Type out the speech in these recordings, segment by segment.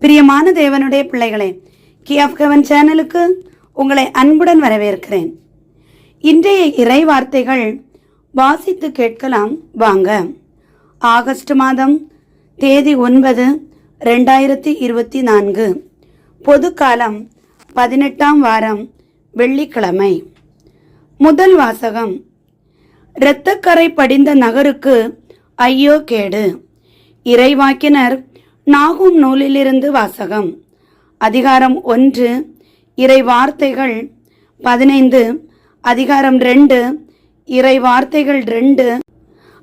பிரியமான தேவனுடைய பிள்ளைகளே கி ஆஃப் ஹெவன் சேனலுக்கு உங்களை அன்புடன் வரவேற்கிறேன். இன்றைய இறை வார்த்தைகள் வாசித்து கேட்கலாம். வாங்க. ஆகஸ்ட் மாதம் தேதி ஒன்பது ரெண்டாயிரத்தி இருபத்தி நான்கு. பொதுக்காலம் பதினெட்டாம் வாரம் வெள்ளிக்கிழமை. முதல் வாசகம். இரத்தக்கரை படிந்த நகருக்கு ஐயோ கேடு. இறைவாக்கினர் நாகும் நூலிலிருந்து வாசகம். அதிகாரம் ஒன்று இறை வார்த்தைகள் பதினைந்து அதிகாரம் ரெண்டு இறை வார்த்தைகள் ரெண்டு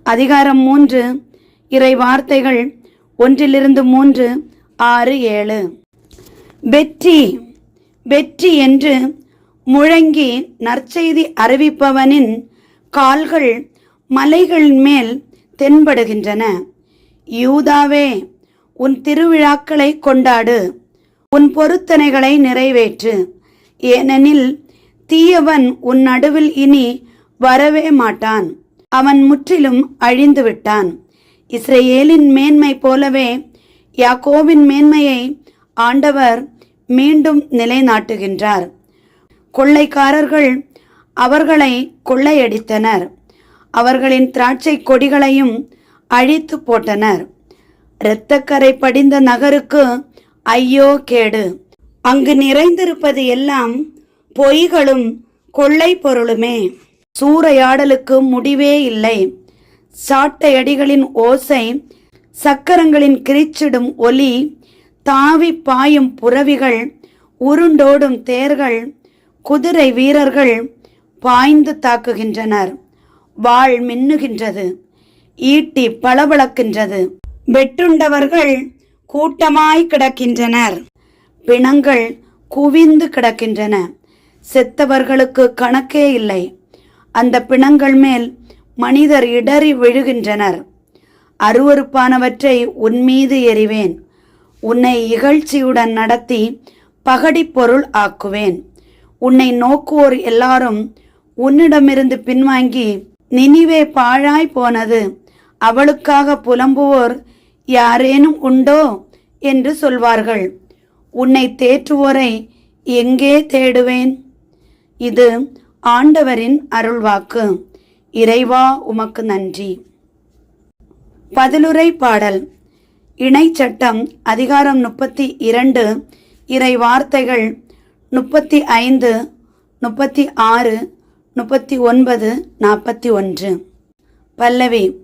அதிகாரம் மூன்று இறை வார்த்தைகள் ஒன்றிலிருந்து மூன்று ஆறு ஏழு. வெற்றி வெற்றி என்று முழங்கி நற்செய்தி அறிவிப்பவனின் கால்கள் மலைகள் மேல் தென்படுகின்றன. யூதாவே உன் திருவிழாக்களை கொண்டாடு. உன் பொருத்தனைகளை நிறைவேற்று. ஏனெனில் தீயவன் உன் நடுவில் இனி வரவே மாட்டான். அவன் முற்றிலும் அழிந்து விட்டான். இஸ்ரேலின் மேன்மை போலவே யாக்கோவின் மேன்மையை ஆண்டவர் மீண்டும் நிலைநாட்டுகின்றார். கொள்ளைக்காரர்கள் அவர்களை கொள்ளையடித்தனர். அவர்களின் திராட்சை கொடிகளையும் அழித்து போட்டனர். இரத்தக்கரை படிந்த நகருக்கு ஐயோ கேடு. அங்கு நிறைந்திருப்பது எல்லாம் பொய்களும் கொள்ளை பொருளுமே. சூறையாடலுக்கு முடிவே இல்லை. சாட்டையடிகளின் ஓசை சக்கரங்களின் கிரிச்சிடும் ஒலி தாவி பாயும் புறவிகள் உருண்டோடும் தேர்கள் குதிரை வீரர்கள் பாய்ந்து தாக்குகின்றனர். வாள் மின்னுகின்றது. ஈட்டி பளபளக்கின்றது. வெட்டுண்டவர்கள் கூட்டமாய் கிடக்கின்றனர். பிணங்கள் குவிந்து கிடக்கின்றன. செத்தவர்களுக்கு கணக்கே இல்லை. அந்த பிணங்கள் மேல் மனிதர் இடறி விழுகின்றனர். அருவருப்பானவற்றை உன்மீது எறிவேன். உன்னை இகழ்ச்சியுடன் நடத்தி பகடிப்பொருள் ஆக்குவேன். உன்னை நோக்குவோர் எல்லாரும் உன்னிடமிருந்து பின்வாங்கி நினிவே பாழாய் போனது. அவளுக்காக புலம்புவோர் யாரேனும் உண்டோ என்று சொல்வார்கள். உன்னை தேற்றுவோரை எங்கே தேடுவேன்? இது ஆண்டவரின் அருள்வாக்கு. இறைவா உமக்கு நன்றி. பதிலுரை பாடல். இணைச்சட்டம் அதிகாரம் முப்பத்தி இரண்டு இறை வார்த்தைகள் முப்பத்தி ஐந்து முப்பத்தி ஆறு முப்பத்தி ஒன்பது நாற்பத்தி ஒன்று. பல்லவி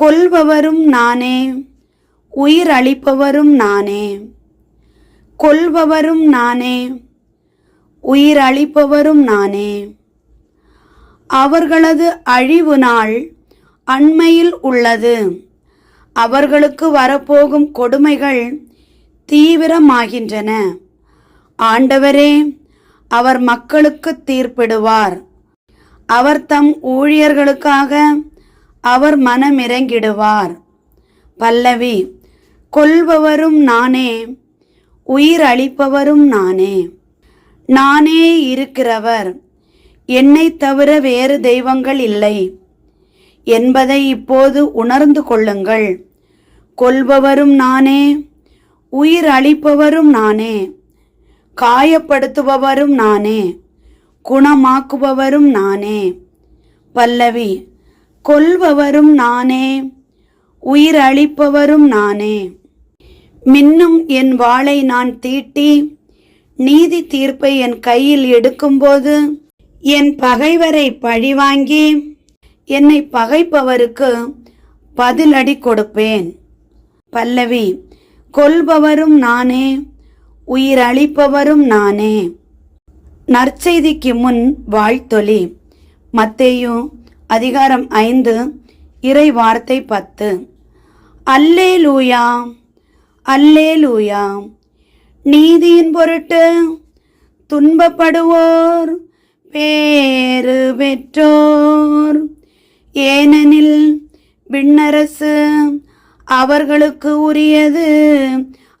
கொல்பவரும் நானே. உயிர் அளிப்பவரும் நானே. கொல்பவரும் நானே. உயிர் அளிப்பவரும் நானே. அவர்களது அழிவு நாள் அண்மையில் உள்ளது. அவர்களுக்கு வரப்போகும் கொடுமைகள் தீவிரமாகின்றன. ஆண்டவரே அவர் மக்களுக்கு தீர்ப்பிடுவார். அவர் தம் ஊழியர்களுக்காக அவர் மனமிறங்கிடுவார். பல்லவி கொல்பவரும் நானே உயிர் அளிப்பவரும் நானே. நானே இருக்கிறவர் என்னை தவிர வேறு தெய்வங்கள் இல்லை. என்பதை இப்போது உணர்ந்து கொள்ளுங்கள். கொல்பவரும் நானே உயிர் அளிப்பவரும் நானே காயப்படுத்துபவரும் நானே குணமாக்குபவரும் நானே. பல்லவி கொல்பவரும் நானே உயிர் அளிப்பவரும் நானே. மின்னும் என் வாளை நான் தீட்டி நீதி தீர்ப்பை என் கையில் எடுக்கும்போது என் பகைவரை பழிவாங்கி என்னை பகைப்பவருக்கு பதிலடி கொடுப்பேன். பல்லவி கொல்பவரும் நானே உயிர் அளிப்பவரும் நானே. நற்செய்திக்கு முன் வாழ்த்தொலி. மத்தேயு அதிகாரம் ஐந்து இறை வார்த்தை பத்து. அல்லே லூயா அல்லே லூயா நீதியின் பொருட்டு துன்பப்படுவோர் பேறு பெற்றோர். ஏனெனில் விண்ணரசு அவர்களுக்கு உரியது.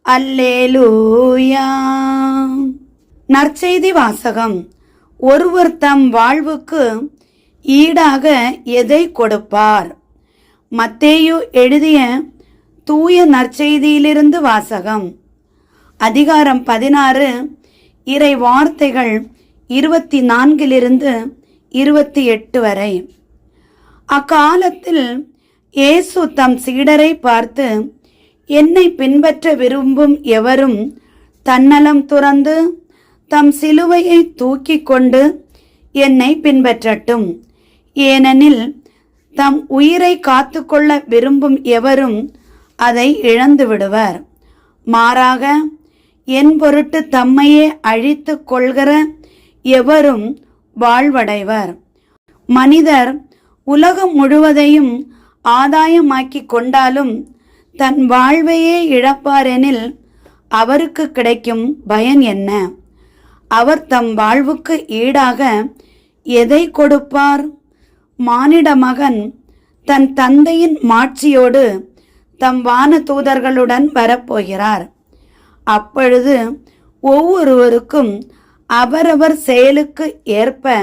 அல்லேலூயா. நற்செய்தி வாசகம். ஒருவர் தம் வாழ்வுக்கு ஈடாக எதை கொடுப்பார்? மத்தேயு எழுதிய தூய நற்செய்தியிலிருந்து வாசகம். அதிகாரம் பதினாறு இறை வார்த்தைகள் இருபத்தி நான்கிலிருந்து இருபத்தி எட்டு வரை. அக்காலத்தில் இயேசு தம் சீடரை பார்த்து என்னை பின்பற்ற விரும்பும் எவரும் தன்னலம் துறந்து தம் சிலுவையை தூக்கிக் கொண்டு என்னை பின்பற்றட்டும். ஏனெனில் தம் உயிரை காத்துக்கொள்ள விரும்பும் எவரும் அதை இழந்து விடுவர். மாறாக என் பொருட்டு தம்மையே அழித்து கொள்கிற எவரும் வாழ்வடைவர். மனிதர் உலகம் முழுவதையும் ஆதாயமாக்கி கொண்டாலும் தன் வாழ்வையே இழப்பாரெனில் அவருக்கு கிடைக்கும் பயன் என்ன? அவர் தம் வாழ்வுக்கு ஈடாக எதை கொடுப்பார்? மானிட மகன் தன் தந்தையின் மாட்சியோடு தம் வான தூதர்களுடன் வரப்போகிறார். அப்பொழுது ஒவ்வொருவருக்கும் அவரவர் செயலுக்கு ஏற்ப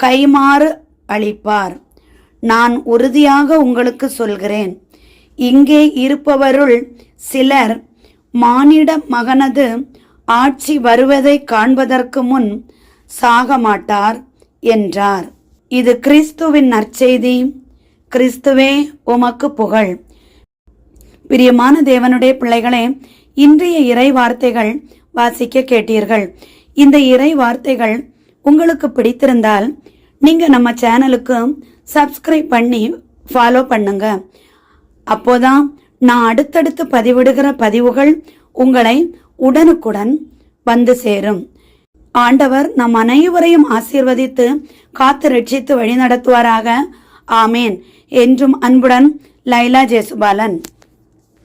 கைமாறு அளிப்பார். நான் உறுதியாக உங்களுக்கு சொல்கிறேன். இங்கே இருப்பவருள் சிலர் மானிட மகனது ஆட்சி வருவதை காண்பதற்கு முன் சாக மாட்டார் என்றார். இது கிறிஸ்துவின் நற்செய்தி. கிறிஸ்துவே உமக்கு புகழ். பிரியமான தேவனுடைய பிள்ளைகளே இன்றைய இறை வார்த்தைகள் வாசிக்க கேட்டீர்கள். இந்த இறை வார்த்தைகள் உங்களுக்கு பிடித்திருந்தால் நீங்க நம்ம சேனலுக்கு சப்ஸ்கிரைப் பண்ணி ஃபாலோ பண்ணுங்க. அப்போதான் நான் அடுத்தடுத்து பதிவிடுகிற பதிவுகள் உங்களை உடனுக்குடன் வந்து சேரும். ஆண்டவர் நம் அனைவரையும் ஆசீர்வதித்து காத்து ரட்சித்து வழிநடத்துவாராக. ஆமேன். என்றும் அன்புடன் லைலா ஜேசுபாலன்.